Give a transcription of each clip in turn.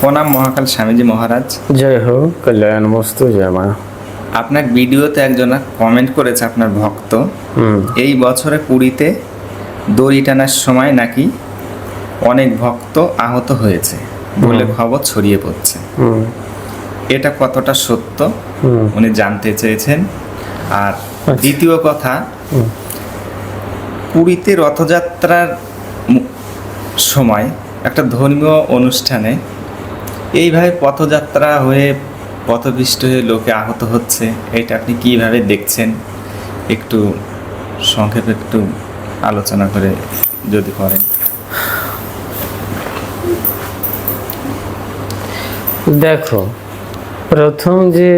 প্রণাম মহাকাল স্বামীজি মহারাজ। জয় হোক কল্যাণ বস্তু জয় মা। আপনার ভিডিওতে একজন কমেন্ট করেছে আপনার ভক্ত এই বছরে পুরীতে দড়ি টানার সময় নাকি অনেক ভক্ত আহত হয়েছে বলে খবর ছড়িয়ে পড়ছে। এটা কতটা সত্য? উনি জানতে চেয়েছেন। আর দ্বিতীয় কথা পুরীতে রথযাত্রার সময় একটা ধর্মীয় অনুষ্ঠানে এইভাবে পথযাত্রা হয়ে পথপিষ্ট হয়ে লোকে আহত হচ্ছে, এটা আপনি কীভাবে দেখছেন? একটু সংক্ষেপে একটু আলোচনা করে যদি করেন। দেখো, প্রথম যে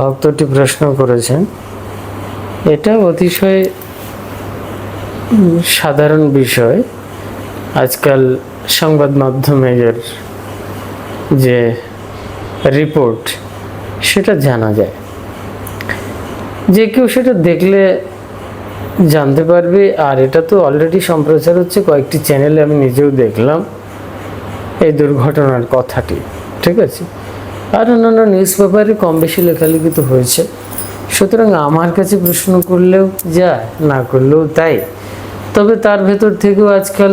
ভক্তটি প্রশ্ন করেছেন, এটা অতিশয় সাধারণ বিষয়। আজকাল সংবাদ মাধ্যমের যে রিপোর্ট সেটা জানা যায়। যে কেউ সেটা দেখলে জানতে পারবে, আর এটা তো অলরেডি সম্প্রচার হচ্ছে, কয়েকটি চ্যানেলে আমি নিজেও দেখলাম এই দুর্ঘটনার কথাটি, ঠিক আছে? আর অন্যান্য নিউজ পেপারে কম বেশি লেখালেখি তো হয়েছে। সুতরাং আমার কাছে প্রশ্ন করলেও যায় না করলেও তাই। তবে তার ভেতর থেকেও আজকাল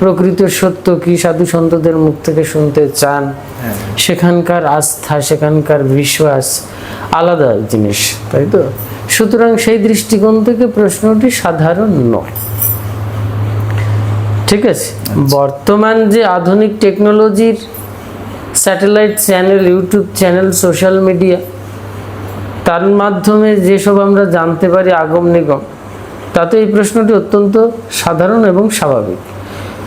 প্রকৃত সত্য কি সাধু সন্তদের মুখ থেকে শুনতে চান? হ্যাঁ। সেখানকার আস্থা সেখানকার বিশ্বাস আলাদা জিনিস তাই তো? সুতরাং সেই দৃষ্টিকোণ থেকে প্রশ্নটি সাধারণ নয়। ঠিক আছে? বর্তমান যে আধুনিক টেকনোলজির satellite channel YouTube channel social media তার মাধ্যমে যেসব আমরা জানতে পারি আগম নিগম তাতে এই প্রশ্নটি অত্যন্ত সাধারণ এবং স্বাভাবিক।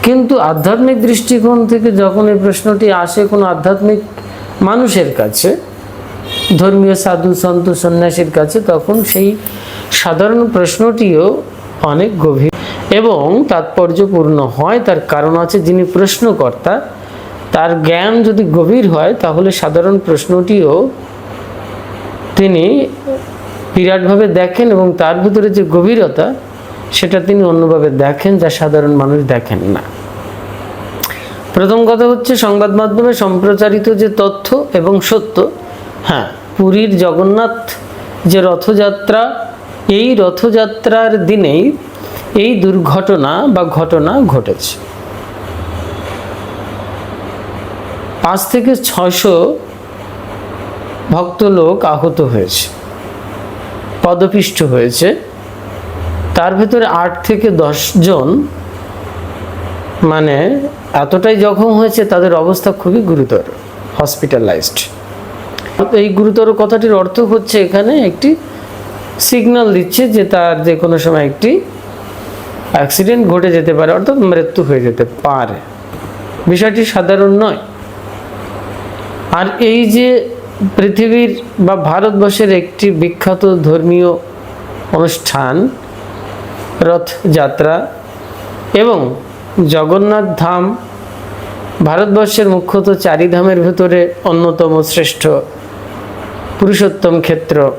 কিন্তু আধ্যাত্মিক দৃষ্টিকোণ থেকে যখন এই প্রশ্নটি আসে কোনো আধ্যাত্মিক মানুষের কাছে, ধর্মীয় সাধু, সন্ত, সন্ন্যাসীর কাছে, তখন সেই সাধারণ প্রশ্নটিও অনেক গভীর এবং তাৎপর্যপূর্ণ হয়। তার কারণ আছে যিনি প্রশ্নকর্তা, তার জ্ঞান যদি গভীর হয়, তাহলে সাধারণ প্রশ্নটিও তিনি বিরাটভাবে দেখেন এবং তার ভিতরে যে গভীরতা, সেটা তিনি অন্যভাবে দেখেন যা সাধারণ মানুষ দেখেন না। প্রথম কথা হচ্ছে সংবাদ মাধ্যমে সম্প্রচারিত যে তথ্য এবং সত্য হ্যাঁ। পুরীর জগন্নাথ যে রথযাত্রা এই রথযাত্রার দিনেই এই দুর্ঘটনা বা ঘটনা ঘটেছে। পাঁচ থেকে ছশো ভক্ত লোক আহত হয়েছে পদপিষ্ট হয়েছে। তার ভেতরে আট থেকে দশ জন মানে এতটাই জখম হয়েছে, তাদের অবস্থা খুবই গুরুতর হসপিটালাইজড এই গুরুতর কথাটির অর্থ হচ্ছে এখানে একটি সিগন্যাল দিচ্ছে যে তার যে কোনো সময় একটি অ্যাক্সিডেন্ট ঘটে যেতে পারে, অর্থাৎ মৃত্যু হয়ে যেতে পারে। বিষয়টি সাধারণ নয়। আর এই যে পৃথিবীর বা ভারতবর্ষের একটি বিখ্যাত ধর্মীয় অনুষ্ঠান, রথযাত্রা এবং জগন্নাথ ধাম ভারতবর্ষের মুখ্যত চারিধামের ভেতরে অন্যতম শ্রেষ্ঠ পুরুষোত্তম ক্ষেত্র,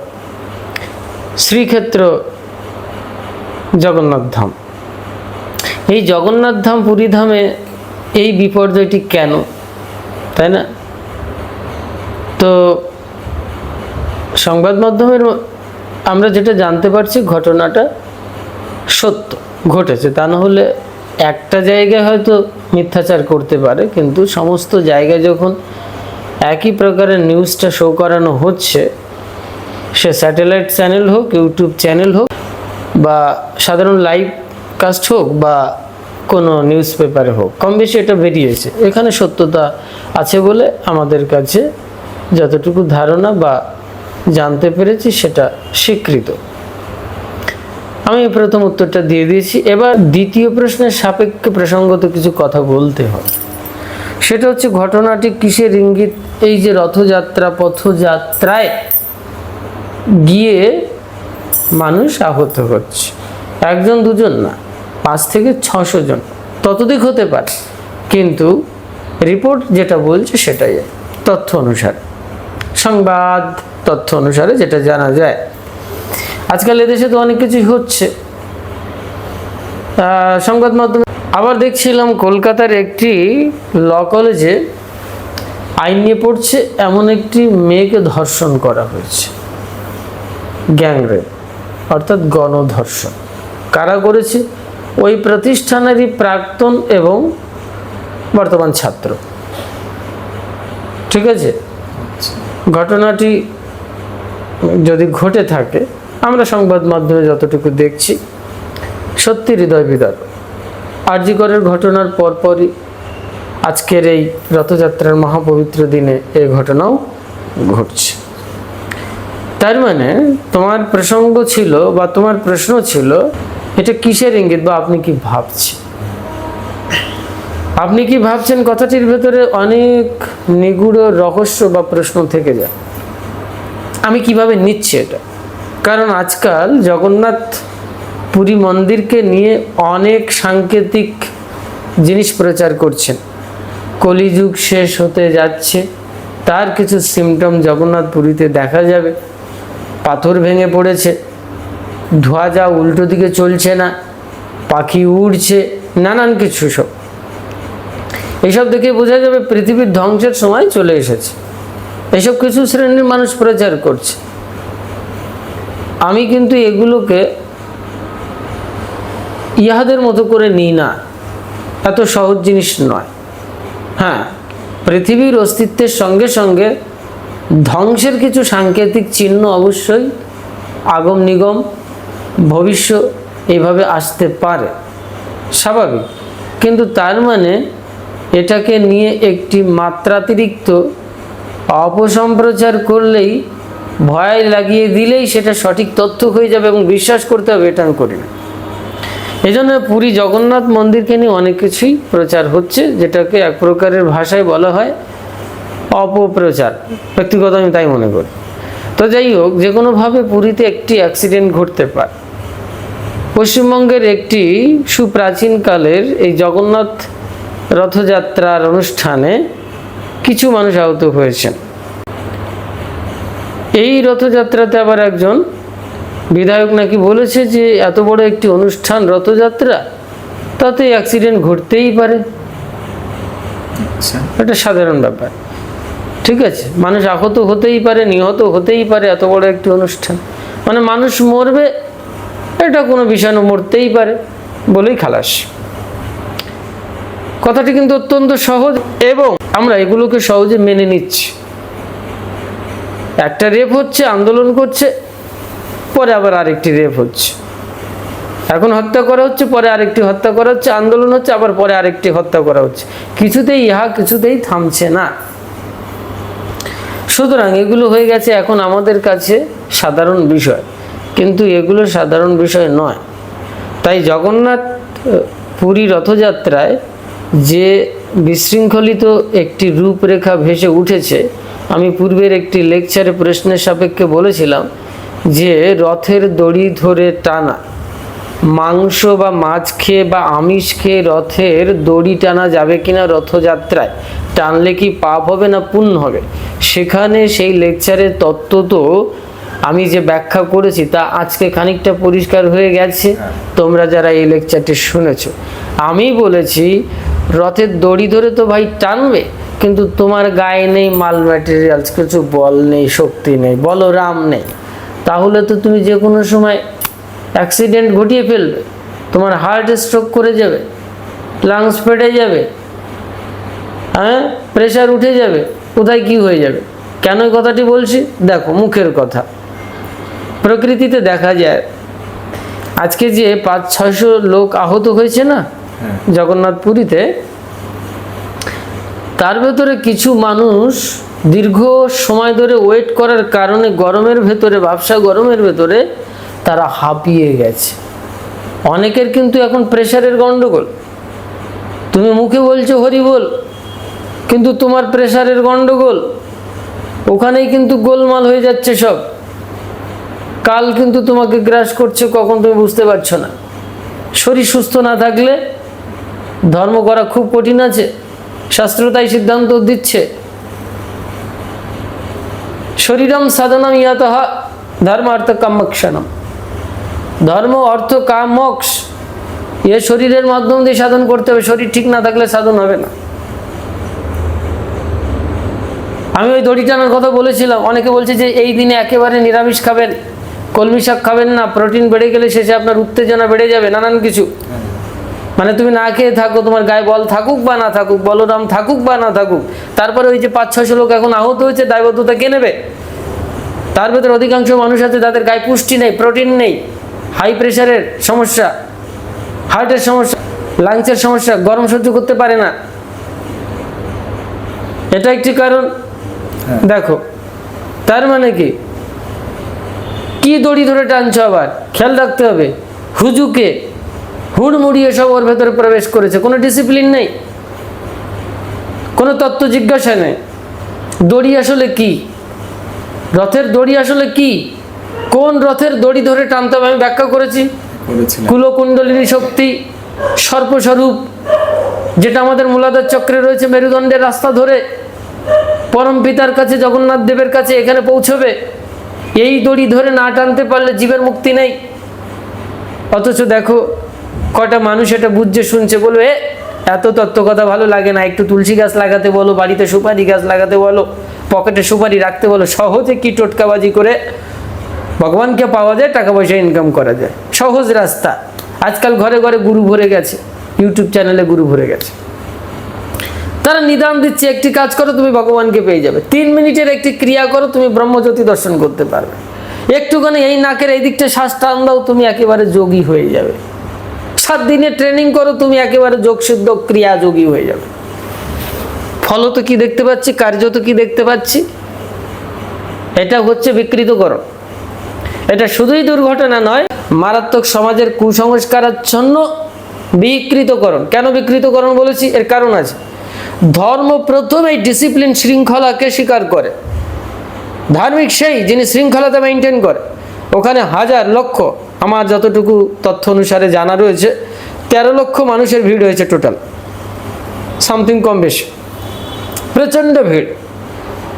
শ্রীক্ষেত্র জগন্নাথ ধাম। এই জগন্নাথ ধাম পুরী ধামে এই বিপর্যয়টি কেন? তাই না? তো সংবাদ মাধ্যমের আমরা যেটা জানতে পারছি ঘটনাটা সত্য, ঘটেছে। তা না হলে একটা জায়গায় হয়তো মিথ্যাচার করতে পারে, কিন্তু সমস্ত জায়গায় যখন একই প্রকারের নিউজটা শো করানো হচ্ছে, সে স্যাটেলাইট চ্যানেল হোক ইউটিউব চ্যানেল হোক, বা সাধারণ লাইভ কাস্ট হোক, বা কোনো নিউজ পেপারে হোক, কম বেশি এটা বেরিয়েছে এখানে সত্যতা আছে বলে আমাদের কাছে যতটুকু ধারণা বা জানতে পেরেছি, সেটা স্বীকৃত। আমি প্রথম উত্তরটা দিয়ে দিয়েছি। এবার দ্বিতীয় প্রশ্নের সাপেক্ষে প্রসঙ্গত কিছু কথা বলতে হয় সেটা হচ্ছে ঘটনাটি কিসের ইঙ্গিত? এই যে রথযাত্রা, পথযাত্রায় গিয়ে মানুষ আহত হচ্ছে। একজন, দুজন না, পাঁচ থেকে ছশো জন। ততদিক হতে পারে। কিন্তু রিপোর্ট যেটা বলছে সেটাই। তথ্য অনুসারে। সংবাদ তথ্য অনুসারে যেটা জানা যায়। আজকাল এদেশে তো অনেক কিছুই হচ্ছে। সংবাদ মাধ্যমে আবার দেখছিলাম কলকাতার একটি ল কলেজে আইন নিয়ে পড়ছে, এমন একটি মেয়েকে ধর্ষণ করা হয়েছে। গ্যাংরেপ, অর্থাৎ গণধর্ষণ। কারা করেছে? ওই প্রতিষ্ঠানেরই প্রাক্তন এবং বর্তমান ছাত্র। ঠিক আছে? ঘটনাটি যদি ঘটে থাকে আমরা সংবাদ মাধ্যমে যতটুকু দেখছি, সত্যি হৃদয় বিদারক। আরজিকরের ঘটনার পরপরই আজকের এই রথযাত্রার মহাপবিত্র দিনে এই ঘটনাও ঘটছে। তার মানে তোমার প্রসঙ্গ ছিল বা তোমার প্রশ্ন ছিল, এটা কিসের ইঙ্গিত বা আপনি কি ভাবছেন? আপনি কি ভাবছেন কথাটির ভেতরে অনেক নিগুড় রহস্য বা প্রশ্ন থেকে যায়? আমি কীভাবে নিচ্ছি এটা? কারণ আজকাল জগন্নাথ পুরী মন্দিরকে নিয়ে অনেক সাংকেতিক জিনিস প্রচার করছেন। কলিযুগ শেষ হতে যাচ্ছে, তার কিছু সিমটম জগন্নাথ পুরীতে দেখা যাবে। পাথর ভেঙে পড়েছে, ধোয়া যা উল্টো দিকে চলছে না, পাখি উড়ছে, নানান কিছু সব। এইসব দেখে বোঝা যাবে পৃথিবীর ধ্বংসের সময় চলে এসেছে। এসব কিছু শ্রেণির মানুষ প্রচার করছে। আমি কিন্তু এগুলোকে ইহাদের মতো করে নিই না। এত সহজ জিনিস নয়। হ্যাঁ পৃথিবীর অস্তিত্বের সঙ্গে সঙ্গে ধ্বংসের কিছু সাংকেতিক চিহ্ন অবশ্যই আগম নিগম ভবিষ্য এইভাবে আসতে পারে। স্বাভাবিক। কিন্তু তার মানে এটাকে নিয়ে একটি মাত্রাতিরিক্ত অপসম্প্রচার করলেই ভয় লাগিয়ে দিলেই সেটা সঠিক তথ্য হয়ে যাবে এবং বিশ্বাস করতে হবে এটা আমি করি না এই জন্য পুরী জগন্নাথ মন্দিরকে নিয়ে অনেক কিছুই প্রচার হচ্ছে, যেটাকে এক প্রকারের ভাষায় বলা হয় অপপ্রচার। ব্যক্তিগত আমি তাই মনে করি। তো যাই হোক, যে কোনোভাবে পুরীতে একটি অ্যাক্সিডেন্ট ঘটতে পারে। পশ্চিমবঙ্গের একটি সুপ্রাচীনকালের এই জগন্নাথ রথযাত্রার অনুষ্ঠানে কিছু মানুষ আহত হয়েছেন। এই রথযাত্রাতে আবার একজন বিধায়ক নাকি বলেছে যে এত বড় একটি অনুষ্ঠান রথযাত্রা তাতে অ্যাক্সিডেন্ট ঘটতেই পারে। আচ্ছা। এটা সাধারণ ব্যাপার। ঠিক আছে? মানুষ আহত হতেই পারে নিহত হতেই পারে এত বড় একটি অনুষ্ঠান। মানে মানুষ মরবে এটা কোনো বিষাণু মরতেই পারে বলেই খালাস। কথাটি কিন্তু অত্যন্ত সহজ এবং আমরা এগুলোকে সহজে মেনে নিচ্ছি। একটা রেপ হচ্ছে, আন্দোলন করছে, পরে আবার আরেকটি রেপ হচ্ছে। এখন হত্যা করা হচ্ছে, পরে আরেকটি হত্যা করা হচ্ছে, আন্দোলন হচ্ছে, আবার পরে আরেকটি হত্যা করা হচ্ছে। কিছুতেই ইহা, কিছুতেই থামছে না। সুতরাং এগুলো হয়ে গেছে এখন আমাদের কাছে সাধারণ বিষয়। কিন্তু এগুলো সাধারণ বিষয় নয়। তাই জগন্নাথ, পুরী রথযাত্রায় যে বিশৃঙ্খলিত একটি রূপরেখা ভেসে উঠেছে আমি পূর্বের একটি লেকচারে প্রশ্নের সাপেক্ষে বলেছিলাম যে রথের দড়ি ধরে টানা, মাংস বা মাছ খেয়ে বা আমিষ খেয়ে রথের দড়ি টানা যাবে কিনা রথযাত্রায়? টানলে কি পাপ হবে না পুণ্য হবে? সেখানে সেই লেকচারের তত্ত্ব তো আমি যে ব্যাখ্যা করেছি তা আজকে খানিকটা পরিষ্কার হয়ে গেছে। তোমরা যারা এই লেকচারটি শুনেছ, আমি বলেছি রথের দড়ি ধরে তো ভাই টানবে কিন্তু তোমার গায়ে নেই মাল ম্যাটেরিয়ালস কিছু বল নেই শক্তি নেই বলরাম নেই। তাহলে তো তুমি যে কোনো সময় অ্যাক্সিডেন্ট ঘটিয়ে ফেলবে তোমার হার্ট স্ট্রোক করে যাবে লাংস ফেটে যাবে হ্যাঁ? প্রেশার উঠে যাবে কোথায় কি হয়ে যাবে? কেন এই কথাটি বলছি? দেখো মুখের কথা। প্রকৃতিতে দেখা যায় আজকে যে পাঁচ ছয়শো লোক আহত হয়েছে না? হ্যাঁ। জগন্নাথ পুরীতে তার ভেতরে কিছু মানুষ দীর্ঘ সময় ধরে ওয়েট করার কারণে গরমের ভেতরে, ব্যবসা গরমের ভেতরে তারা হাঁপিয়ে গেছে। অনেকের কিন্তু এখন প্রেশারের গন্ডগোল। তুমি মুখে বলছো, হরি বল কিন্তু তোমার প্রেশারের গন্ডগোল। ওখানেই কিন্তু গোলমাল হয়ে যাচ্ছে সব। কাল কিন্তু তোমাকে গ্রাস করছে, কখন তুমি বুঝতে পারছ না। শরীর সুস্থ না থাকলে ধর্ম করা খুব কঠিন আছে। শাস্ত্র তাই সিদ্ধান্ত দিচ্ছে। শরীরম সাধনম ইয়াত ধর্ম অর্থ কামক্ষণম ধর্ম, অর্থ, কাম, মোক্ষ, এ শরীরের মাধ্যম দিয়ে সাধন করতে হবে। শরীর ঠিক না থাকলে সাধন হবে না। আমি ওই দড়ি টানার কথা বলেছিলাম। অনেকে বলছে যে এই দিনে একেবারে নিরামিষ খাবেন কলমি শাক খাবেন না, প্রোটিন বেড়ে গেলে শেষে আপনার উত্তেজনা বেড়ে যাবে, নানান কিছু। মানে তুমি না খেয়ে থাকো তোমার গায়ে বল থাকুক বা না থাকুক বলরাম থাকুক বা না থাকুক তারপরে ওই যে পাঁচ ছশো লোক এখন আহত হয়েছে দায়বদ্ধতা কে নেবে? তার ভেতরে অধিকাংশ মানুষ আছে যাদের গায়ে পুষ্টি নেই প্রোটিন নেই হাই প্রেশারের সমস্যা হার্টের সমস্যা লাংসের সমস্যা গরম সহ্য করতে পারে না। এটা একটি কারণ। হ্যাঁ। দেখো তার মানে কি? কি দড়ি ধরে টানছো আবার? খেয়াল রাখতে হবে। হুজুকে হুড়মুড়িয়ে সব ওর ভেতরে প্রবেশ করেছে। কোনো ডিসিপ্লিন নেই। কোনো তত্ত্ব জিজ্ঞাসা নেই। দড়ি আসলে কি? রথের দড়ি আসলে কি? কোন রথের দড়ি ধরে টানতে হবে? আমি ব্যাখ্যা করেছি। কুলকুণ্ডলিনী শক্তি সর্পস্বরূপ যেটা আমাদের মূলাধার চক্রে রয়েছে মেরুদণ্ডের রাস্তা ধরে। পরম পিতার কাছে জগন্নাথ দেবের কাছে এখানে পৌঁছবে। এই দড়ি ধরে না টানতে পারলে জীবের মুক্তি নেই। অথচ দেখো কটা মানুষ এটা বুঝছে, শুনছে, বলবে এত তত্ত্ব কথা ভালো লাগে না, একটু তুলসী গাছ লাগাতে বলো, বাড়িতে সুপারি গাছ লাগাতে বলো, পকেটে সুপারি রাখতে বলো, সহজে কি টোটকাবাজি করে ভগবানকে পাওয়া যায়, টাকা পয়সা ইনকাম করা যায়? সহজ রাস্তা। আজকাল ঘরে ঘরে গুরু ভরে গেছে ইউটিউব চ্যানেলে গুরু ভরে গেছে। তারা নিদান দিচ্ছে, একটি কাজ করো, তুমি ভগবানকে পেয়ে যাবে। তিন মিনিটের একটি ক্রিয়া করো, তুমি ব্রহ্মজ্যোতি দর্শন করতে পারবে। একটুখানি এই নাকের এই দিকটা শ্বাস টান দাও, তুমি একেবারে যোগী হয়ে যাবে। সাত দিনে ট্রেনিং করো, তুমি একেবারে যোগসিদ্ধ ক্রিয়া যোগী হয়ে যাবে। ফল তো কি দেখতে পাচ্ছি কার্য তো কি দেখতে পাচ্ছি? এটা হচ্ছে বিকৃতকরণ। এটা শুধুই দুর্ঘটনা নয়, মারাত্মক সমাজের কুসংস্কারাচ্ছন্ন বিকৃতকরণ। কেন বিকৃতকরণ বলেছি? এর কারণ আছে। ধর্ম প্রথমেই ডিসিপ্লিন শৃঙ্খলাকে স্বীকার করে। ধার্মিক সেই যিনি শৃঙ্খলতা মেনটেন করে। ওখানে হাজার লক্ষ আমার যতটুকু তথ্য অনুসারে জানা রয়েছে তেরো লক্ষ মানুষের ভিড় হয়েছে টোটাল সামথিং কম বেশি প্রচণ্ড ভিড়।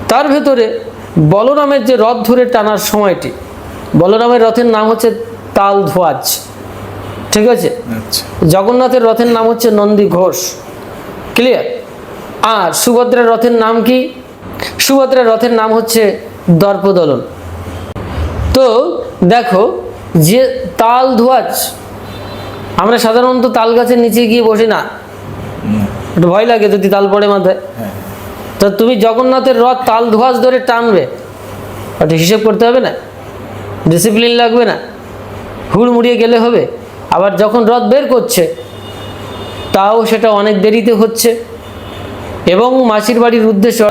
তার ভেতরে বলরামের যে রথ ধরে টানার সময়টি বলরামের রথের নাম হচ্ছে তাল ধোয়াজ ঠিক আছে? আচ্ছা। জগন্নাথের রথের নাম হচ্ছে নন্দী ঘোষ ক্লিয়ার আর সুভদ্রার রথের নাম কি? সুভদ্রার রথের নাম হচ্ছে দর্পদলন। তো দেখো, যে তাল ধোয়াজ আমরা সাধারণত তাল গাছের নিচে গিয়ে বসি না। একটু ভয় লাগে যদি তাল পড়ে মাথায়। তো তুমি জগন্নাথের রথ তাল ধোয়াজ ধরে টানবে। ওটা হিসেব করতে হবে না। ডিসিপ্লিন লাগবে না। হুড় মুড়িয়ে গেলে হবে। আবার যখন রথ বের করছে, তাও সেটা অনেক দেরিতে হচ্ছে। এবং মাসির বাড়ির উদ্দেশ্য,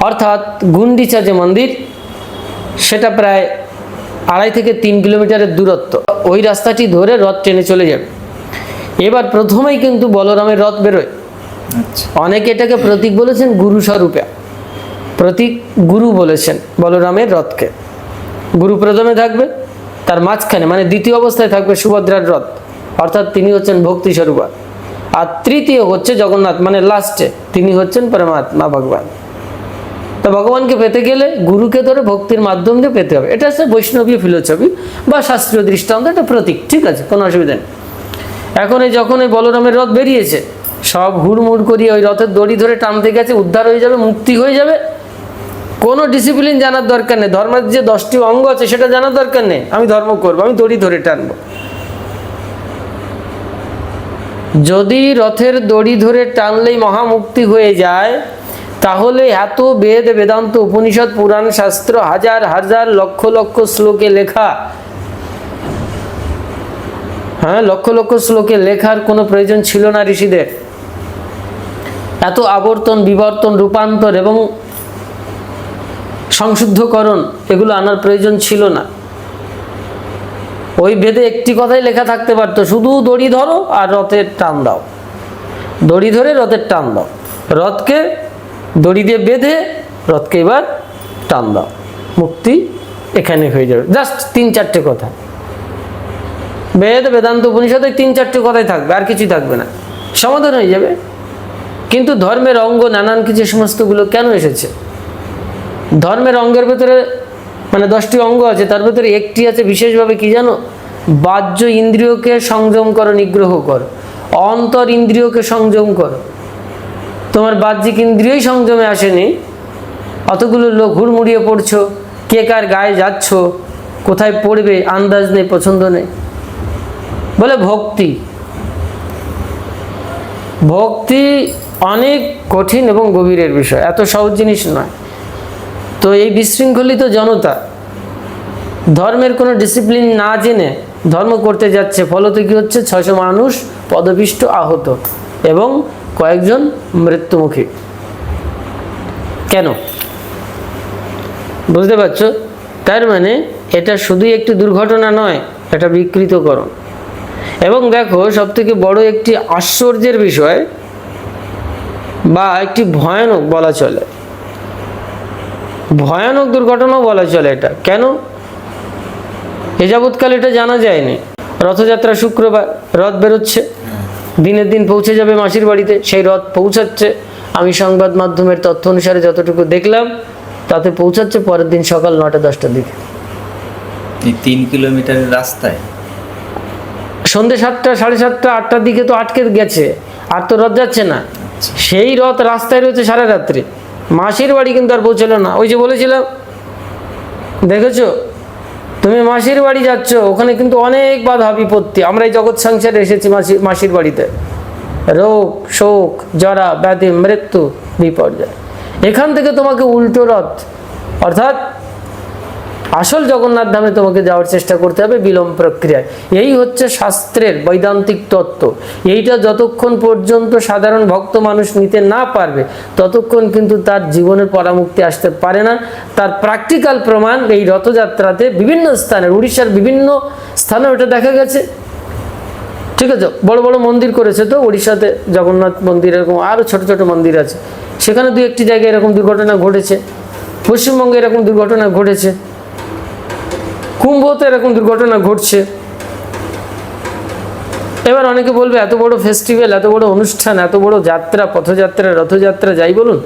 অর্থাৎ গুন্ডিচা যে মন্দির, সেটা প্রায় আড়াই থেকে তিন কিলোমিটারের দূরত্ব। ওই রাস্তাটি ধরে রথ টেনে চলে যাবে। এবার প্রথমেই কিন্তু বলরামের রথ বেরোয়। আচ্ছা। অনেকে এটাকে প্রতীক বলেছেন গুরু স্বরূপে। প্রতীক গুরু বলেছেন বলরামের রথকে। গুরু প্রথমে থাকবে তার মাঝখানে মানে দ্বিতীয় অবস্থায় থাকবে সুভদ্রার রথ। অর্থাৎ তিনি হচ্ছেন ভক্তি স্বরূপা। আর তৃতীয় হচ্ছে জগন্নাথ মানে লাস্টে তিনি হচ্ছেন পরমাত্মা ভগবান। তো ভগবানকে পেতে গেলে গুরুকে ধরে ভক্তির মাধ্যম দিয়ে পেতে হবে। এটা হচ্ছে বৈষ্ণবীয় ফিলোসফি বা শাস্ত্রীয় দৃষ্টান্ত একটা প্রতীক, ঠিক আছে? কোনো অসুবিধা নেই। এখন এই যখন এই বলরামের রথ বেরিয়েছে, সব হুড়মুড় করিয়ে ওই রথের দড়ি ধরে টানতে গেছে, উদ্ধার হয়ে যাবে, মুক্তি হয়ে যাবে। কোনো ডিসিপ্লিন জানার দরকার নেই। ধর্মের যে দশটি অঙ্গ আছে, সেটা জানার দরকার নেই। আমি ধর্ম করব, আমি দড়ি ধরে টানবো। যদি রথের দড়ি ধরে টানলেই মহামুক্তি হয়ে যায় তাহলে এত বেদ বেদান্ত উপনিষদ, পুরাণ শাস্ত্র, হাজার হাজার লক্ষ লক্ষ শ্লোকে লেখা। হ্যাঁ লক্ষ লক্ষ শ্লোকে লেখার কোনো প্রয়োজন ছিল না ঋষিদের। এত আবর্তন, বিবর্তন, রূপান্তর এবং সংশুদ্ধকরণ, এগুলো আনার প্রয়োজন ছিল না। ওই বেদে একটি কথাই লেখা থাকতে পারতো, শুধু দড়ি ধরো আর রথের টান দাও। দড়ি ধরে রথের টান দাও। রথকে দড়ি দিয়ে বেঁধে রথকে এবার টান দাও। মুক্তি এখানে হয়ে যাবে। জাস্ট তিন চারটে কথা। বেদ, বেদান্ত উপনিষদে তিন চারটে কথাই থাকবে, আর কিছুই থাকবে না। সমাধান হয়ে যাবে। কিন্তু ধর্মের অঙ্গ নানান কিছু সমস্তগুলো কেন এসেছে? ধর্মের অঙ্গের ভেতরে মানে দশটি অঙ্গ আছে, তার ভেতরে একটি আছে বিশেষভাবে কি জানো? বাহ্য ইন্দ্রিয়কে সংযম করো, নিগ্রহ করো। অন্তর ইন্দ্রিয়কে সংযম করো। তোমার বাহ্যিক ইন্দ্রিয়ই সংযমে আসেনি? অতগুলো লোক হুড়মুড়িয়ে পড়ছো। কে কার গায়ে যাচ্ছ? কোথায় পড়বে? আন্দাজ নেই, পছন্দ নেই। বলে ভক্তি। ভক্তি অনেক কঠিন এবং গভীরের বিষয়। এত সহজ জিনিস নয়। তো এই বিশৃঙ্খলিত জনতা ধর্মের কোনো ডিসিপ্লিন না জেনে ধর্ম করতে যাচ্ছে, ফলত কি হচ্ছে? ছয়শো মানুষ পদপিষ্ট আহত এবং কয়েকজন মৃত্যুমুখী। কেন? বুঝতে পারছ? তার মানে এটা শুধুই একটি দুর্ঘটনা নয়, এটা বিকৃতকরণ। এবং দেখো সব থেকে বড় একটি আশ্চর্যের বিষয় বা একটি ভয়ানক বলা চলে। ভয়ানক দুর্ঘটনাও বলা চলে এটা। কেন? এ যাবৎকাল এটা জানা যায়নি। রথযাত্রা শুক্রবার, রথ বেরোচ্ছে। দিনের দিন পৌঁছে যাবে মাসির বাড়িতে সেই রথ পৌঁছাচ্ছে। আমি সংবাদ মাধ্যমের তথ্য অনুসারে যতটুকু দেখলাম তাতে পৌঁছাচ্ছে পরের দিন সকাল নটা দশটার দিকে। তিন কিলোমিটারের রাস্তায়? সন্ধ্যে সাতটা সাড়ে সাতটা আটটার দিকে তো আটকে গেছে আর তো রথ যাচ্ছে না। সেই রথ রাস্তায় রয়েছে সারা রাত্রি। মাসির বাড়ি কিন্তু আর পৌঁছলো না। ওই যে বলেছিলাম দেখেছ? তুমি মাসির বাড়ি যাচ্ছ, ওখানে কিন্তু অনেক বাধা বিপত্তি। আমরা এই জগৎ সংসারে এসেছি মাসি, মাসির বাড়িতে। রোগ, শোক, জরা, ব্যাধি, মৃত্যু, বিপর্যয়। এখান থেকে তোমাকে উল্টো রথ, অর্থাৎ আসল জগন্নাথ ধামে তোমাকে যাওয়ার চেষ্টা করতে হবে বিলম্ব প্রক্রিয়ায়। এই হচ্ছে শাস্ত্রের বৈদান্তিক তত্ত্ব। এইটা যতক্ষণ পর্যন্ত সাধারণ ভক্ত মানুষ নিতে না পারবে, ততক্ষণ কিন্তু তার জীবনের পরামুক্তি আসতে পারে না। তার প্র্যাকটিক্যাল প্রমাণ এই রথযাত্রাতে বিভিন্ন স্থানে উড়িষ্যার বিভিন্ন স্থানে ওটা দেখা গেছে। ঠিক আছে? বড় বড় মন্দির করেছে তো, উড়িষ্যাতে জগন্নাথ মন্দির এরকম আরও ছোট ছোট মন্দির আছে। সেখানে দু একটি জায়গায় এরকম দুর্ঘটনা ঘটেছে। পশ্চিমবঙ্গে এরকম দুর্ঘটনা ঘটেছে। কুম্ভতে এরকম দুর্ঘটনা ঘটছে। এবার অনেকে বলবে, এত বড় ফেস্টিভ্যাল এত বড় অনুষ্ঠান, এত বড় যাত্রা, পথযাত্রা, রথযাত্রা, যাই বলুন,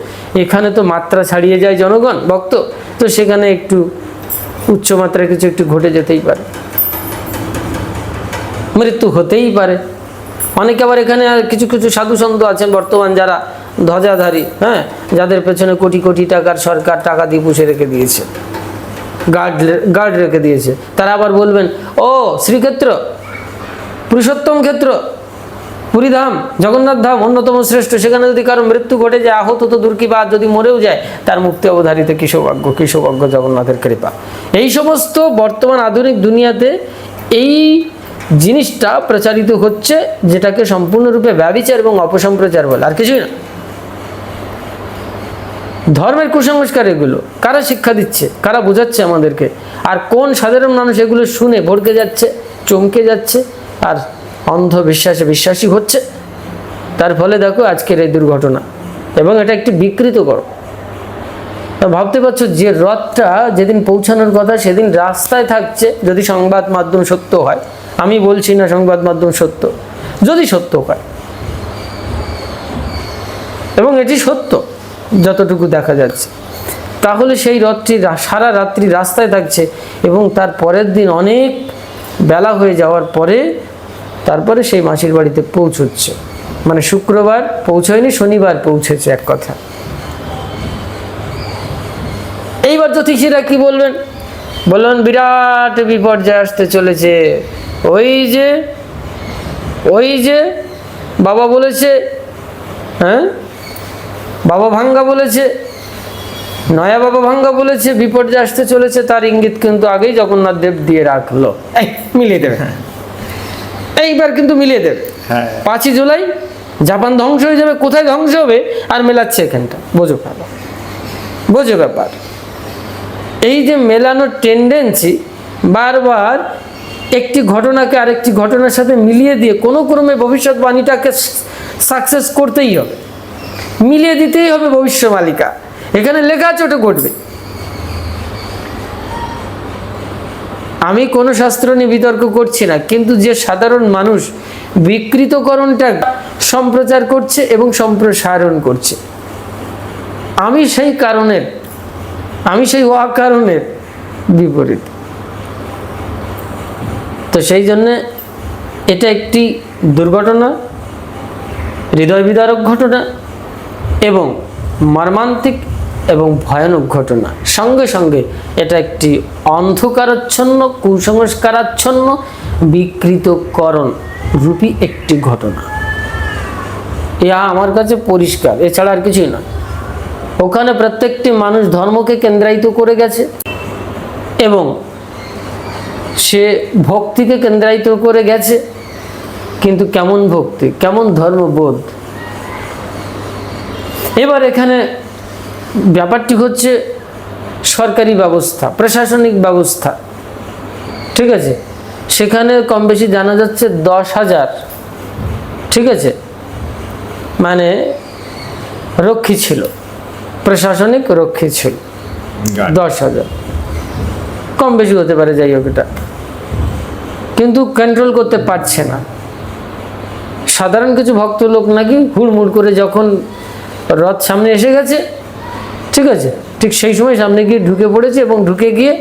এখানে তো মাত্রা ছাড়িয়ে যায় জনগণ, ভক্ত। তো সেখানে একটু উচ্চমাত্রায় কিছু একটু ঘটে যেতেই পারে। মৃত্যু হতেই পারে। অনেকে আবার এখানে কিছু কিছু সাধু সন্ত আছেন, বর্তমান যারা ধ্বজাধারী হ্যাঁ? যাদের পেছনে কোটি কোটি টাকার সরকার টাকা দিয়ে পুষে রেখে দিয়েছে। গার্ড গার্ড রেখে দিয়েছে। তারা আবার বলবেন, ও, শ্রীক্ষেত্র, পুরুষোত্তম ক্ষেত্র পুরীধাম জগন্নাথ ধাম, অন্যতম শ্রেষ্ঠ, সেখানে যদি কারও মৃত্যু ঘটে যায়, আহত তো দূর কি বাদ যদি মরেও যায়, তার মুক্তি অবধারিত কি সৌভাগ্য কি সৌভাগ্য জগন্নাথের কৃপা। এই সমস্ত বর্তমান আধুনিক দুনিয়াতে এই জিনিসটা প্রচারিত হচ্ছে, যেটাকে সম্পূর্ণরূপে ব্যবিচার এবং অপসম্প্রচার বলে, আর কিছুই না। ধর্মের কুসংস্কার এগুলো। কারা শিক্ষা দিচ্ছে? কারা বোঝাচ্ছে আমাদেরকে? আর কোন সাধারণ মানুষ এগুলো শুনে ভড়কে যাচ্ছে, চমকে যাচ্ছে, আর অন্ধবিশ্বাসে বিশ্বাসী হচ্ছে? তার ফলে দেখো আজকের এই দুর্ঘটনা। এবং এটা একটি বিকৃতকর তা ভাবতে পারছ, যে রথটা যেদিন পৌঁছানোর কথা সেদিন রাস্তায় থাকছে, যদি সংবাদ মাধ্যম সত্য হয়। আমি বলছি না সংবাদ মাধ্যম সত্য। যদি সত্য হয়। এবং এটি সত্য। যতটুকু দেখা যাচ্ছে। তাহলে সেই রথটি সারা রাত্রি রাস্তায় থাকছে এবং তার পরের দিন অনেক বেলা হয়ে যাওয়ার পরে তারপরে সেই মাসির বাড়িতে পৌঁছচ্ছে। মানে শুক্রবার পৌঁছয়নি, শনিবার পৌঁছেছে এক কথা। এইবার জ্যোতিষীরা কি বলবেন? বললেন, বিরাট বিপর্যয় আসতে চলেছে। ওই যে ওই যে বাবা বলেছে হ্যাঁ? বাবা ভাঙ্গা বলেছে নয়া বাবা ভাঙ্গা বলেছে বিপর্যয় আসতে চলেছে তার ইঙ্গিত কিন্তু আগেই জগন্নাথ দেব দিয়ে রাখল। এই মিলিয়ে দেবে। এইবার কিন্তু মিলিয়ে দেবে। হ্যাঁ। পাঁচই জুলাই জাপান ধ্বংস হয়ে যাবে কোথায় ধ্বংস হবে আর মেলাচ্ছে এখানটা। বোঝো ব্যাপার। বোঝো ব্যাপার। এই যে মেলানোর টেন্ডেন্সি বারবার একটি ঘটনাকে আরেকটি ঘটনার সাথে মিলিয়ে দিয়ে কোনো ক্রমে ভবিষ্যৎবাণীটাকে সাকসেস করতেই হবে। মিলিয়ে দিতেই হবে ভবিষ্যমালিকা এখানে লেখা আছে, ওটা ঘটবে। আমি কোনো শাস্ত্র নিয়ে বিতর্ক করছি না, কিন্তু যে সাধারণ মানুষ বিকৃতকরণটা সম্প্রচার করছে এবং সম্প্রসারণ করছে, আমি সেই কারণের, আমি সেই অকারণের বিপরীত। তো সেই জন্যে এটা একটি দুর্ঘটনা, হৃদয় বিদারক ঘটনা এবং মর্মান্তিক এবং ভয়ানক ঘটনা। সঙ্গে সঙ্গে এটা একটি অন্ধকারাচ্ছন্ন, কুসংস্কারাচ্ছন্ন, বিকৃতকরণ রূপী একটি ঘটনা। ইহা আমার কাছে পরিষ্কার, এছাড়া আর কিছুই নয় ওখানে প্রত্যেকটি মানুষ ধর্মকে কেন্দ্রায়িত করে গেছে এবং সে ভক্তিকে কেন্দ্রায়িত করে গেছে। কিন্তু কেমন ভক্তি, কেমন ধর্মবোধ এবার এখানে ব্যাপারটি হচ্ছে সরকারি ব্যবস্থা প্রশাসনিক ব্যবস্থা ঠিক আছে? সেখানে কম বেশি জানা যাচ্ছে দশ হাজার ঠিক আছে? মানে রক্ষী ছিল প্রশাসনিক রক্ষী ছিল দশ হাজার। কম বেশি হতে পারে যাই হোক এটা। কিন্তু কন্ট্রোল করতে পারছে না। সাধারণ কিছু ভক্ত লোক নাকি হুড়মুড় করে যখন রথ সামনে এসে গেছে। ঠিক আছে? ঠিক সেই সময় সামনে গিয়ে ঢুকে পড়েছে এবং ঢুকে গিয়ে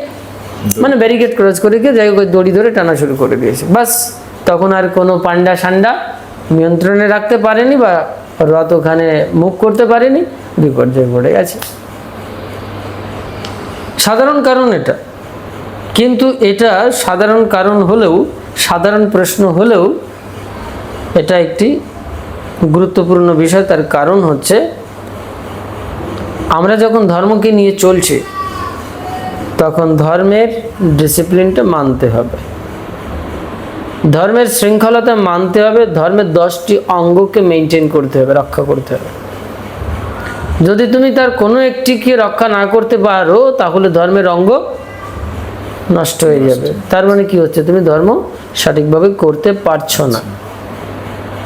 মানে ব্যারিকেড ক্রস করে গিয়ে যাই দড়ি ধরে টানা শুরু করে দিয়েছে। বাস, তখন আর কোনো পান্ডা সান্ডা নিয়ন্ত্রণে রাখতে পারেনি বা রথ ওখানে মুখ করতে পারেনি, বিপর্যয় পড়ে গেছে। সাধারণ কারণ এটা। কিন্তু এটা সাধারণ কারণ হলেও, সাধারণ প্রশ্ন হলেও এটা একটি গুরুত্বপূর্ণ বিষয় তার কারণ হচ্ছে আমরা যখন ধর্মকে নিয়ে চলছি তখন ধর্মের ডিসিপ্লিনটা মানতে হবে। ধর্মের শৃঙ্খলতা মানতে হবে ধর্মের দশটি অঙ্গকে মেনটেন করতে হবে রক্ষা করতে হবে। যদি তুমি তার কোনো একটিকে রক্ষা না করতে পারো তাহলে ধর্মের অঙ্গ নষ্ট হয়ে যাবে। তার মানে কি হচ্ছে তুমি ধর্ম সঠিকভাবে করতে পারছ না।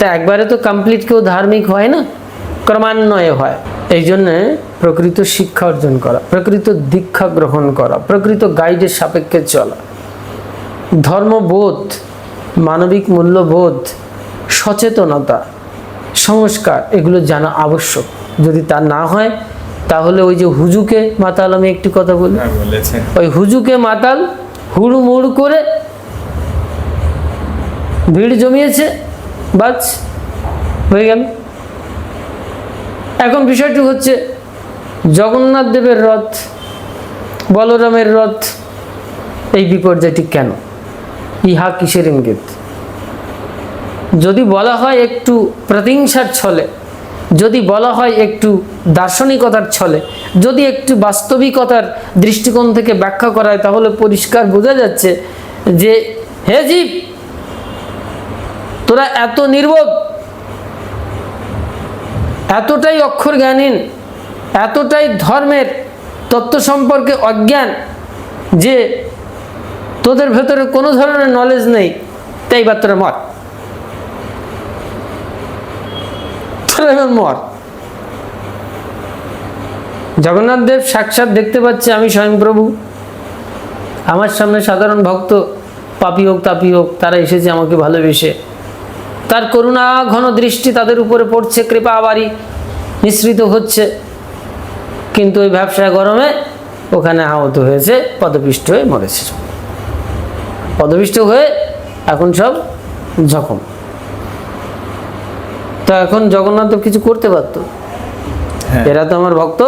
তা একবারে তো কমপ্লিট কেউ ধার্মিক হয় না ক্রমান্বয়ে হয়। এই জন্যে প্রকৃত শিক্ষা অর্জন করা প্রকৃত দীক্ষা গ্রহণ করা প্রকৃত গাইডের সাপেক্ষে চলা। ধর্মবোধ মানবিক মূল্যবোধ সচেতনতা সংস্কার এগুলো জানা আবশ্যক। যদি তা না হয় তাহলে ওই যে হুজুকে মাতাল আমি একটি কথা বলি। হ্যাঁ ওই হুজুকে মাতাল হুড়মুড় করে ভিড় জমিয়েছে বাস হয়ে গেল। এখন বিষয়টি হচ্ছে জগন্নাথ দেবের রথ, বলরামের রথ, এই বিপর্যয়টি কেন? ইহা কিসের ইঙ্গিত? যদি বলা হয় একটু প্রতিহিংসার ছলে, যদি বলা হয় একটু দার্শনিকতার ছলে, যদি একটু বাস্তবিকতার দৃষ্টিকোণ থেকে ব্যাখ্যা করা হয় তাহলে পরিষ্কার বোঝা যাচ্ছে যে, হে জীব তোরা এত নির্বোধ, এতটাই অক্ষর জ্ঞানহীন এতটাই ধর্মের তত্ত্ব সম্পর্কে অজ্ঞান যে তোদের ভেতরে কোনো ধরনের নলেজ নেই, তাই বা তোরা মর। মর। জগন্নাথ দেব সাক্ষাৎ দেখতে পাচ্ছে আমি স্বয়ংপ্রভু। আমার সামনে সাধারণ ভক্ত, পাপি হোক, তাপি হোক, তারা এসেছে আমাকে ভালোবেসে। তার করুণা ঘন দৃষ্টি তাদের উপরে পড়ছে কৃপা আবারই মিশ্রিত হচ্ছে। কিন্তু ওই ব্যবসা গরমে ওখানে আহত হয়েছে পদপিষ্ট হয়ে মরেছে। পদপিষ্ট হয়ে এখন সব জখম। তো এখন জগন্নাথ কিছু করতে পারতো। হ্যাঁ। এরা তো আমার ভক্ত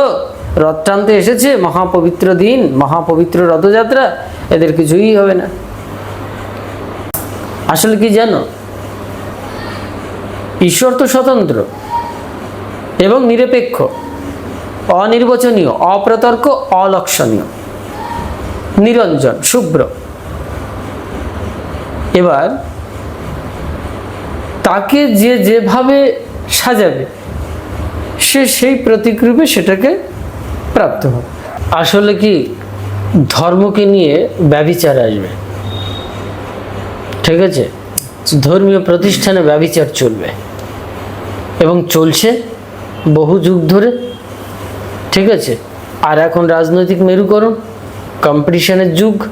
রথ টানতে এসেছে মহাপবিত্র দিন মহাপবিত্র রথযাত্রা এদের কিছুই হবে না। আসলে কি জানো? ঈশ্বর তো স্বতন্ত্র এবং নিরপেক্ষ, অনির্বচনীয়, অপ্রতর্ক, অলক্ষণীয়, নিরঞ্জন, শুভ্র। এবার তাকে যে যেভাবে সাজাবে, সে সেই প্রতিক্রূপে সেটাকে প্রাপ্ত হবে। আসলে কি ধর্মকে নিয়ে ব্যবিচার আসবে? ঠিক আছে? ধর্মীয় প্রতিষ্ঠানে ব্যবিচার চলবে। এবং চলছে বহু যুগ ধরে। ঠিক আছে? আর এখন রাজনৈতিক মেরুকরণ কম্পিটিশনের যুগ।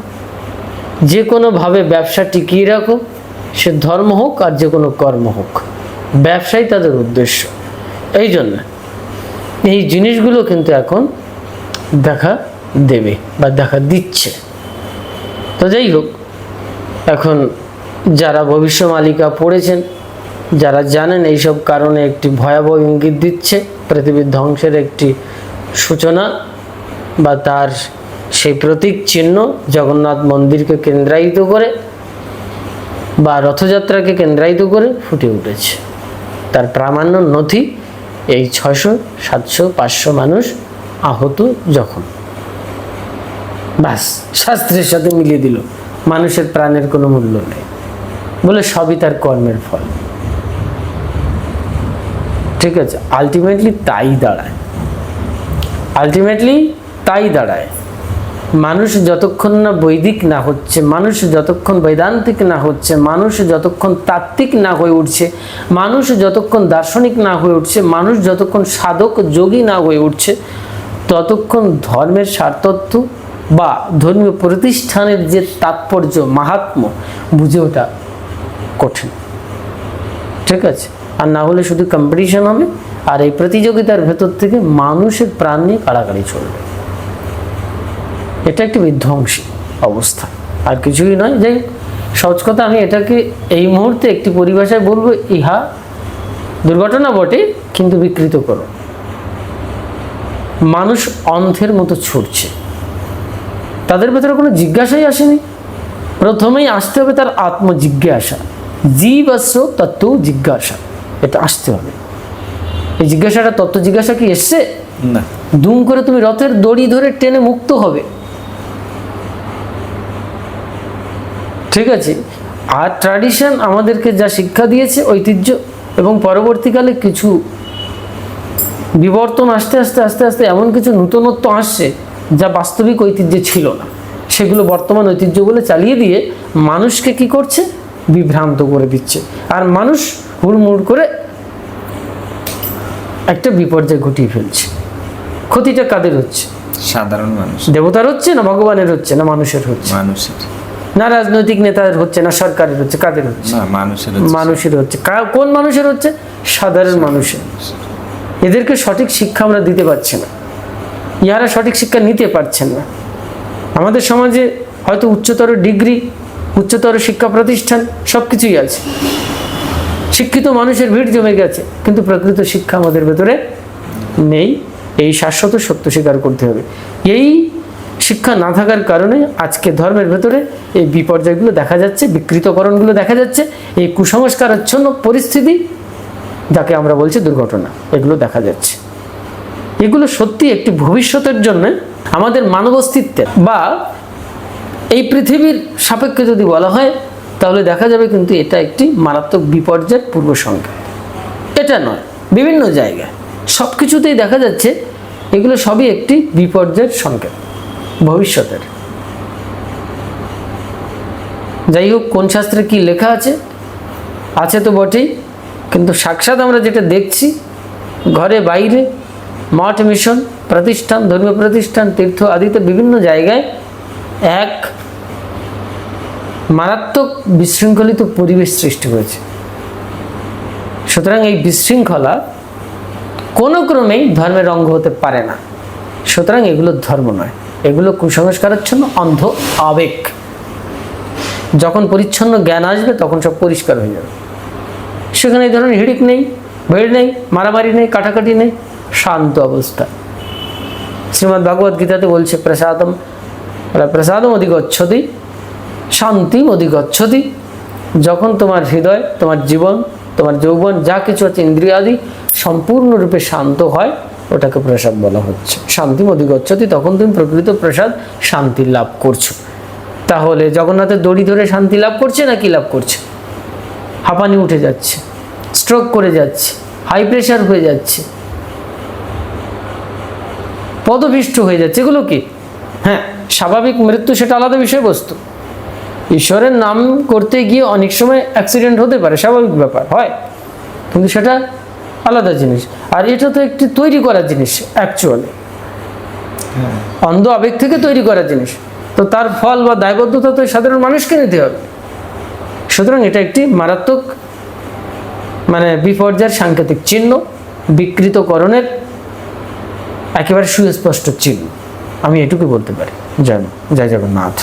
যে কোনোভাবে ব্যবসা টিকিয়ে রাখো, সে ধর্ম হোক আর যে কোনো কর্ম হোক। ব্যবসাই তাদের উদ্দেশ্য। এই জন্য এই জিনিসগুলো কিন্তু এখন দেখা দেবে বা দেখা দিচ্ছে। তো যাই হোক, এখন যারা ভবিষ্য মালিকা পড়েছেন, যারা জানেন এইসব কারণে একটি ভয়াবহ ইঙ্গিত দিচ্ছে, পৃথিবীর ধ্বংসের একটি সূচনা বা তার সেই প্রতীক চিহ্ন জগন্নাথ মন্দিরকে কেন্দ্রায়িত করে বা রথযাত্রাকে কেন্দ্রায়িত করে ফুটে উঠেছে। তার প্রামাণ্য নথি এই ছশো সাতশো, পাঁচশো মানুষ আহত যখন ব্যাস, শাস্ত্রের সাথে মিলিয়ে দিল। মানুষের প্রাণের কোনো মূল্য নেই। বলে সবই তার কর্মের ফল। ঠিক আছে আলটিমেটলি তাই দাঁড়ায়। আলটিমেটলি তাই দাঁড়ায়। মানুষ যতক্ষণ না বৈদিক না হচ্ছে, মানুষ যতক্ষণ বৈদান্তিক না হচ্ছে, মানুষ যতক্ষণ তাত্ত্বিক না হয়ে উঠছে, মানুষ যতক্ষণ দার্শনিক না হয়ে উঠছে, মানুষ যতক্ষণ সাধক যোগী না হয়ে উঠছে, ততক্ষণ ধর্মের সারতত্ত্ব বা ধর্মীয় প্রতিষ্ঠানের যে তাৎপর্য, মাহাত্ম্য, বুঝে ওঠা কঠিন। ঠিক আছে? আর না হলে শুধু কম্পিটিশন হবে আর এই প্রতিযোগিতার ভেতর থেকে মানুষের প্রাণ নিয়ে কাড়াকাড়ি চলবে। এটা একটি বিধ্বংসী অবস্থা। আর কিছুই নয় হোক, সহজ কথা আমি এটাকে এই মুহূর্তে একটি পরিভাষায় বলব ইহা দুর্ঘটনা বটে কিন্তু বিকৃত করো মানুষ অন্ধের মতো ছুটছে। তাদের ভেতরে কোনো জিজ্ঞাসাই আসেনি। প্রথমেই আসতে হবে তার আত্মজিজ্ঞাসা। জীবস্য তত্ত্ব জিজ্ঞাসা। এটা আসতে হবে। এই জিজ্ঞাসাটা তত্ত্ব জিজ্ঞাসা কি এসছে? না। দুম করে তুমি রথের দড়ি ধরে টেনে মুক্ত হবে। ঠিক আছে? আর ট্র্যাডিশন আমাদেরকে যা শিক্ষা দিয়েছে ঐতিহ্য এবং পরবর্তীকালে কিছু বিবর্তন আস্তে আস্তে আস্তে আস্তে এমন কিছু নূতনত্ব আসছে যা বাস্তবিক ঐতিহ্যে ছিল না। সেগুলো বর্তমান ঐতিহ্য বলে চালিয়ে দিয়ে মানুষকে কি করছে? বিভ্রান্ত করে দিচ্ছে। আর মানুষ হুড়মুড় করে একটা বিপর্যয় ঘটিয়ে ফেলছে। ক্ষতিটা কাদের হচ্ছে? সাধারণ মানুষ দেবতার হচ্ছে না ভগবানের হচ্ছে না মানুষের হচ্ছে? মানুষের। না রাজনৈতিক নেতাদের হচ্ছে না সরকারের হচ্ছে কাদের হচ্ছে? না মানুষের মানুষের হচ্ছে। কোন মানুষের হচ্ছে? সাধারণ মানুষের। এদেরকে সঠিক শিক্ষা আমরা দিতে পারছি না। ইহারা সঠিক শিক্ষা নিতে পারছেন না। আমাদের সমাজে হয়তো উচ্চতর ডিগ্রি উচ্চতর শিক্ষা প্রতিষ্ঠান সব কিছুই আছে। শিক্ষিত মানুষের ভিড় জমে গেছে, কিন্তু প্রকৃত শিক্ষা আমাদের ভেতরে নেই। এই শাশ্বত সত্য স্বীকার করতে হবে। এই শিক্ষা না থাকার কারণে আজকে ধর্মের ভেতরে এই বিপর্যয়গুলো দেখা যাচ্ছে, বিকৃতকরণগুলো দেখা যাচ্ছে, এই কুসংস্কারাচ্ছন্ন পরিস্থিতি যাকে আমরা বলছি দুর্ঘটনা, এগুলো দেখা যাচ্ছে। এগুলো সত্যি একটি ভবিষ্যতের জন্য আমাদের মানব অস্তিত্বের বা এই পৃথিবীর সাপেক্ষে যদি বলা হয়, তাহলে দেখা যাবে কিন্তু এটা একটি মারাত্মক বিপর্যয়ের পূর্ব সংকেত এটা নয়, বিভিন্ন জায়গায়। সব কিছুতেই দেখা যাচ্ছে এগুলো সবই একটি বিপর্যয়ের সংকেত ভবিষ্যতের। যাই হোক, কোন শাস্ত্রে কি লেখা আছে? আছে তো বটেই, কিন্তু সাক্ষাৎ আমরা যেটা দেখছি, ঘরে বাইরে মঠ মিশন, প্রতিষ্ঠান ধর্মীয় প্রতিষ্ঠান তীর্থ আদিতে বিভিন্ন জায়গায় এক, মারাত্মক বিশৃঙ্খলিত পরিবেশ সৃষ্টি হয়েছে সুতরাং এই বিশৃঙ্খলা কোনো ক্রমেই ধর্মের অঙ্গ হতে পারে না। সুতরাং এগুলো ধর্ম নয়। এগুলো কুসংস্কারাচ্ছন্ন, অন্ধ, আবেগ। যখন পরিচ্ছন্ন জ্ঞান আসবে, তখন সব পরিষ্কার হয়ে যাবে। সেখানে এই ধরনের হিড়িক নেই, ভিড় নেই, মারামারি নেই, কাটাকাটি নেই, শান্ত অবস্থা। শ্রীমদ্ ভাগবত গীতাতে বলছে, প্রসাদম প্রসাদম অধিগচ্ছতি শান্তিম অধিগচ্ছতি যখন তোমার হৃদয়, তোমার জীবন, তোমার যৌবন, যা কিছু আছে, ইন্দ্রিয়াদি সম্পূর্ণরূপে শান্ত হয়, ওটাকে প্রসাদ বলা হচ্ছে। শান্তিম অধিগচ্ছতি তখন তুমি প্রকৃত প্রসাদ শান্তি লাভ করছ। তাহলে জগন্নাথের দড়ি ধরে শান্তি লাভ করছে না কি লাভ করছে? হাঁপানি উঠে যাচ্ছে স্ট্রোক করে যাচ্ছে হাই প্রেশার হয়ে যাচ্ছে, পদপিষ্ট হয়ে যাচ্ছে। এগুলো কি? হ্যাঁ স্বাভাবিক মৃত্যু সেটা আলাদা বিষয়বস্তু। ঈশ্বরের নাম করতে গিয়ে অনেক সময় অ্যাক্সিডেন্ট হতে পারে স্বাভাবিক ব্যাপার হয়। কিন্তু সেটা আলাদা জিনিস। আর এটা তো একটি তৈরি করা জিনিস অ্যাকচুয়ালি অন্ধ আবেগ থেকে তৈরি করা জিনিস। তো তার ফল বা দায়বদ্ধতা তো সাধারণ মানুষকে নিতে হবে। সুতরাং এটা একটি মারাত্মক মানে বিপর্যয়ের সাংকেতিক চিহ্ন বিকৃতকরণের একেবারে সুস্পষ্ট চিহ্ন। আমি এটুকু বলতে পারি। জয় জয় জগন্নাথ।